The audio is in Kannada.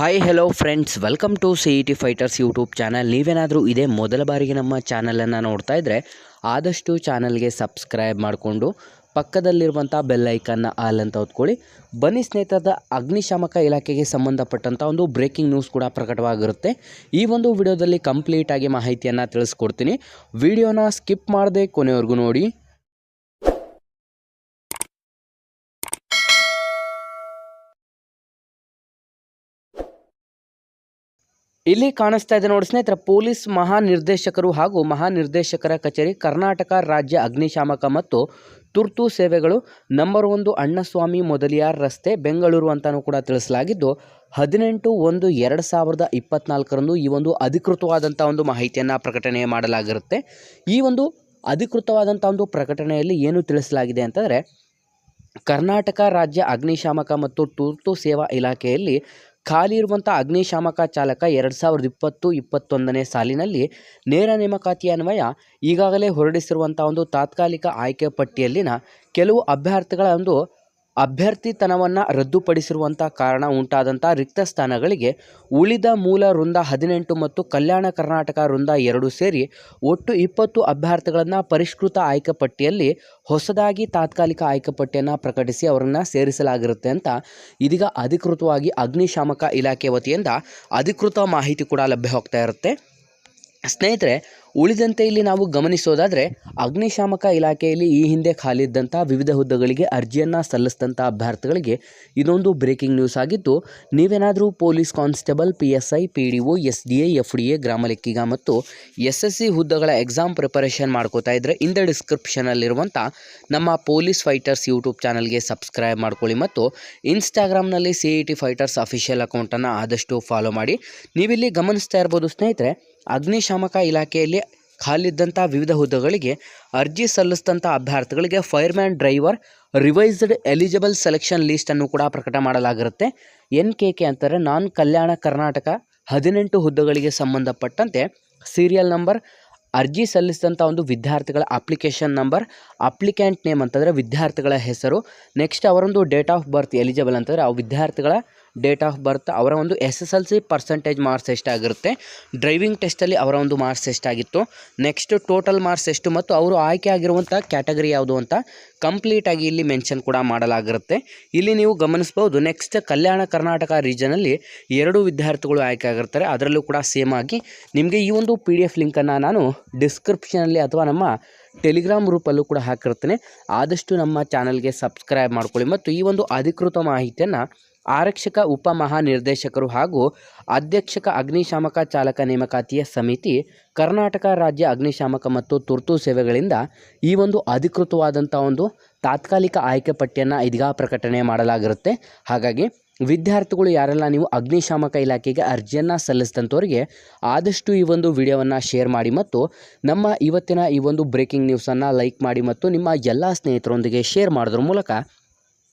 Hi hello friends welcome to C E T fighters YouTube channel ನೀವೇನಾದರೂ ಇದೇ ಮೊದಲ ಬಾರಿಗೆ ನಮ್ಮ ಚಾನಲನ್ನು ನೋಡ್ತಾ ಇದ್ದರೆ ಆದಷ್ಟು ಚಾನಲ್ಗೆ ಸಬ್ಸ್ಕ್ರೈಬ್ ಮಾಡಿಕೊಂಡು ಪಕ್ಕದಲ್ಲಿರುವಂಥ ಬೆಲ್ ಐಕನ್ನ ಆಲ್ ಅಂತ ಹೊತ್ಕೊಳ್ಳಿ ಬನ್ನಿ ಸ್ನೇಹಿತರದ ಅಗ್ನಿಶಾಮಕ ಇಲಾಖೆಗೆ ಸಂಬಂಧಪಟ್ಟಂಥ ಒಂದು ಬ್ರೇಕಿಂಗ್ ನ್ಯೂಸ್ ಕೂಡ ಪ್ರಕಟವಾಗಿರುತ್ತೆ. ಈ ಒಂದು ವಿಡಿಯೋದಲ್ಲಿ ಕಂಪ್ಲೀಟಾಗಿ ಮಾಹಿತಿಯನ್ನು ತಿಳಿಸ್ಕೊಡ್ತೀನಿ. ವಿಡಿಯೋನ ಸ್ಕಿಪ್ ಮಾಡದೆ ಕೊನೆವರೆಗೂ ನೋಡಿ. ಇಲ್ಲಿ ಕಾಣಿಸ್ತಾ ಇದೆ ನೋಡಿ ಸ್ನೇಹಿತರೆ, ಪೊಲೀಸ್ ಮಹಾನಿರ್ದೇಶಕರು ಹಾಗೂ ಮಹಾನಿರ್ದೇಶಕರ ಕಚೇರಿ, ಕರ್ನಾಟಕ ರಾಜ್ಯ ಅಗ್ನಿಶಾಮಕ ಮತ್ತು ತುರ್ತು ಸೇವೆಗಳು, ನಂಬರ್ ಒಂದು ಅಣ್ಣಸ್ವಾಮಿ ಮೊದಲಿಯಾರ್ ರಸ್ತೆ, ಬೆಂಗಳೂರು ಅಂತಲೂ ಕೂಡ ತಿಳಿಸಲಾಗಿದ್ದು, ಹದಿನೆಂಟು ಒಂದು ಎರಡು ಸಾವಿರದ ಇಪ್ಪತ್ನಾಲ್ಕರಂದು ಈ ಒಂದು ಅಧಿಕೃತವಾದಂಥ ಒಂದು ಮಾಹಿತಿಯನ್ನು ಪ್ರಕಟಣೆ ಮಾಡಲಾಗಿರುತ್ತೆ. ಈ ಒಂದು ಅಧಿಕೃತವಾದಂಥ ಒಂದು ಪ್ರಕಟಣೆಯಲ್ಲಿ ಏನು ತಿಳಿಸಲಾಗಿದೆ ಅಂತಂದರೆ, ಕರ್ನಾಟಕ ರಾಜ್ಯ ಅಗ್ನಿಶಾಮಕ ಮತ್ತು ತುರ್ತು ಸೇವಾ ಇಲಾಖೆಯಲ್ಲಿ ಖಾಲಿ ಇರುವಂಥ ಅಗ್ನಿಶಾಮಕ ಚಾಲಕ ಎರಡು ಸಾವಿರದ ಇಪ್ಪತ್ತು, ಇಪ್ಪತ್ತೊಂದನೇ ಸಾಲಿನಲ್ಲಿ ನೇರ ನೇಮಕಾತಿ ಅನ್ವಯ ಈಗಾಗಲೇ ಹೊರಡಿಸಿರುವಂಥ ಒಂದು ತಾತ್ಕಾಲಿಕ ಆಯ್ಕೆ ಪಟ್ಟಿಯಲ್ಲಿನ ಕೆಲವು ಅಭ್ಯರ್ಥಿಗಳ ಒಂದು ಅಭ್ಯರ್ಥಿತನವನ್ನು ರದ್ದುಪಡಿಸಿರುವಂಥ ಕಾರಣ ಉಂಟಾದಂಥ ರಿಕ್ತ ಸ್ಥಾನಗಳಿಗೆ ಉಳಿದ ಮೂಲ ವೃಂದ ಹದಿನೆಂಟು ಮತ್ತು ಕಲ್ಯಾಣ ಕರ್ನಾಟಕ ವೃಂದ ಎರಡು ಸೇರಿ ಒಟ್ಟು ಇಪ್ಪತ್ತು ಅಭ್ಯರ್ಥಿಗಳನ್ನು ಪರಿಷ್ಕೃತ ಆಯ್ಕೆ ಪಟ್ಟಿಯಲ್ಲಿ ಹೊಸದಾಗಿ ತಾತ್ಕಾಲಿಕ ಆಯ್ಕೆ ಪಟ್ಟಿಯನ್ನು ಪ್ರಕಟಿಸಿ ಅವರನ್ನು ಸೇರಿಸಲಾಗಿರುತ್ತೆ ಅಂತ ಇದೀಗ ಅಧಿಕೃತವಾಗಿ ಅಗ್ನಿಶಾಮಕ ಇಲಾಖೆ ವತಿಯಿಂದ ಅಧಿಕೃತ ಮಾಹಿತಿ ಕೂಡ ಲಭ್ಯವಾಗ್ತಾ ಇರುತ್ತೆ. ಸ್ನೇಹಿತರೆ ಉಳಿದಂತೆ ಇಲ್ಲಿ ನಾವು ಗಮನಿಸೋದಾದರೆ ಅಗ್ನಿಶಾಮಕ ಇಲಾಖೆಯಲ್ಲಿ ಈ ಹಿಂದೆ ಖಾಲಿದ್ದಂಥ ವಿವಿಧ ಹುದ್ದೆಗಳಿಗೆ ಅರ್ಜಿಯನ್ನು ಸಲ್ಲಿಸಿದಂಥ ಅಭ್ಯರ್ಥಿಗಳಿಗೆ ಇದೊಂದು ಬ್ರೇಕಿಂಗ್ ನ್ಯೂಸ್ ಆಗಿದ್ದು, ನೀವೇನಾದರೂ police constable, P S I, P D O, S D A F D A, ಗ್ರಾಮ ಲೆಕ್ಕಿಗ ಮತ್ತು ಎಸ್ ಎಸ್ ಸಿ ಹುದ್ದೆಗಳ ಎಕ್ಸಾಮ್ ಪ್ರಿಪರೇಷನ್ ಮಾಡ್ಕೋತಾ ಇದ್ದರೆ ಇಂದ ಡಿಸ್ಕ್ರಿಪ್ಷನಲ್ಲಿರುವಂಥ ನಮ್ಮ ಪೊಲೀಸ್ ಫೈಟರ್ಸ್ ಯೂಟ್ಯೂಬ್ ಚಾನಲ್ಗೆ ಸಬ್ಸ್ಕ್ರೈಬ್ ಮಾಡ್ಕೊಳ್ಳಿ ಮತ್ತು ಇನ್ಸ್ಟಾಗ್ರಾಮ್ನಲ್ಲಿ C E T fighters official ಅಕೌಂಟನ್ನು ಆದಷ್ಟು ಫಾಲೋ ಮಾಡಿ. ನೀವಿಲ್ಲಿ ಗಮನಿಸ್ತಾ ಇರ್ಬೋದು ಸ್ನೇಹಿತರೆ, ಅಗ್ನಿಶಾಮಕ ಇಲಾಖೆಯಲ್ಲಿ ಖಾಲಿದ್ದಂಥ ವಿವಿಧ ಹುದ್ದೆಗಳಿಗೆ ಅರ್ಜಿ ಸಲ್ಲಿಸಿದಂಥ ಅಭ್ಯರ್ಥಿಗಳಿಗೆ fireman driver, revised eligible selection ಲೀಸ್ಟನ್ನು ಕೂಡ ಪ್ರಕಟ ಮಾಡಲಾಗಿರುತ್ತೆ. ಎನ್ ಕೆ ಕೆ ಅಂತಾರೆ ನಾನ್ ಕಲ್ಯಾಣ ಕರ್ನಾಟಕ ಹದಿನೆಂಟು ಹುದ್ದೆಗಳಿಗೆ ಸಂಬಂಧಪಟ್ಟಂತೆ ಸೀರಿಯಲ್ ನಂಬರ್, ಅರ್ಜಿ ಸಲ್ಲಿಸಿದಂಥ ಒಂದು ವಿದ್ಯಾರ್ಥಿಗಳ ಅಪ್ಲಿಕೇಶನ್ ನಂಬರ್ ಅಪ್ಲಿಕ್ಯಾಂಟ್ ನೇಮ್ ಅಂತಂದರೆ ವಿದ್ಯಾರ್ಥಿಗಳ ಹೆಸರು, ನೆಕ್ಸ್ಟ್ ಅವರೊಂದು ಡೇಟ್ ಆಫ್ ಬರ್ತ್ ಎಲಿಜಿಬಲ್ ಅಂತಂದರೆ ಆ ವಿದ್ಯಾರ್ಥಿಗಳ ಡೇಟ್ ಆಫ್ ಬರ್ತ್, ಅವರ ಒಂದು S S L C percentage marks ಎಷ್ಟಾಗಿರುತ್ತೆ driving ಟೆಸ್ಟಲ್ಲಿ ಅವರ ಒಂದು ಮಾರ್ಕ್ಸ್ ಎಷ್ಟಾಗಿತ್ತು ನೆಕ್ಸ್ಟ್ ಟೋಟಲ್ ಮಾರ್ಕ್ಸ್ ಎಷ್ಟು? ಮತ್ತು ಅವರು ಆಯ್ಕೆ ಆಗಿರುವಂಥ ಕ್ಯಾಟಗರಿ ಯಾವುದು ಅಂತ ಕಂಪ್ಲೀಟಾಗಿ ಇಲ್ಲಿ ಮೆನ್ಷನ್ ಕೂಡ ಮಾಡಲಾಗಿರುತ್ತೆ. ಇಲ್ಲಿ ನೀವು ಗಮನಿಸ್ಬೋದು ನೆಕ್ಸ್ಟ್ ಕಲ್ಯಾಣ ಕರ್ನಾಟಕ ರೀಜನಲ್ಲಿ ಎರಡು ವಿದ್ಯಾರ್ಥಿಗಳು ಆಯ್ಕೆ ಆಗಿರ್ತಾರೆ. ಅದರಲ್ಲೂ ಕೂಡ ಸೇಮ್ ಆಗಿ ನಿಮಗೆ ಈ ಒಂದು ಪಿ ಡಿ ಎಫ್ ಲಿಂಕನ್ನು ನಾನು ಡಿಸ್ಕ್ರಿಪ್ಷನಲ್ಲಿ ಅಥವಾ ನಮ್ಮ ಟೆಲಿಗ್ರಾಮ್ ಗ್ರೂಪಲ್ಲೂ ಕೂಡ ಹಾಕಿರ್ತೇನೆ. ಆದಷ್ಟು ನಮ್ಮ ಚಾನಲ್ಗೆ ಸಬ್ಸ್ಕ್ರೈಬ್ ಮಾಡ್ಕೊಳ್ಳಿ. ಮತ್ತು ಈ ಒಂದು ಅಧಿಕೃತ ಮಾಹಿತಿಯನ್ನು ಆರಕ್ಷಕ ಉಪ ಮಹಾನಿರ್ದೇಶಕರು ಹಾಗೂ ಅಧ್ಯಕ್ಷಕ ಅಗ್ನಿಶಾಮಕ ಚಾಲಕ ನೇಮಕಾತಿಯ ಸಮಿತಿ, ಕರ್ನಾಟಕ ರಾಜ್ಯ ಅಗ್ನಿಶಾಮಕ ಮತ್ತು ತುರ್ತು ಸೇವೆಗಳಿಂದ ಈ ಒಂದು ಅಧಿಕೃತವಾದಂಥ ಒಂದು ತಾತ್ಕಾಲಿಕ ಆಯ್ಕೆ ಪಟ್ಟಿಯನ್ನು ಇದೀಗ ಪ್ರಕಟಣೆ ಮಾಡಲಾಗಿರುತ್ತೆ. ಹಾಗಾಗಿ ವಿದ್ಯಾರ್ಥಿಗಳು ಯಾರೆಲ್ಲ ನೀವು ಅಗ್ನಿಶಾಮಕ ಇಲಾಖೆಗೆ ಅರ್ಜಿಯನ್ನು ಸಲ್ಲಿಸಿದಂಥವರಿಗೆ ಆದಷ್ಟು ಈ ಒಂದು ವಿಡಿಯೋವನ್ನು ಶೇರ್ ಮಾಡಿ ಮತ್ತು ನಮ್ಮ ಇವತ್ತಿನ ಈ ಒಂದು ಬ್ರೇಕಿಂಗ್ ನ್ಯೂಸನ್ನು ಲೈಕ್ ಮಾಡಿ ಮತ್ತು ನಿಮ್ಮ ಎಲ್ಲ ಸ್ನೇಹಿತರೊಂದಿಗೆ ಶೇರ್ ಮಾಡೋದ್ರ ಮೂಲಕ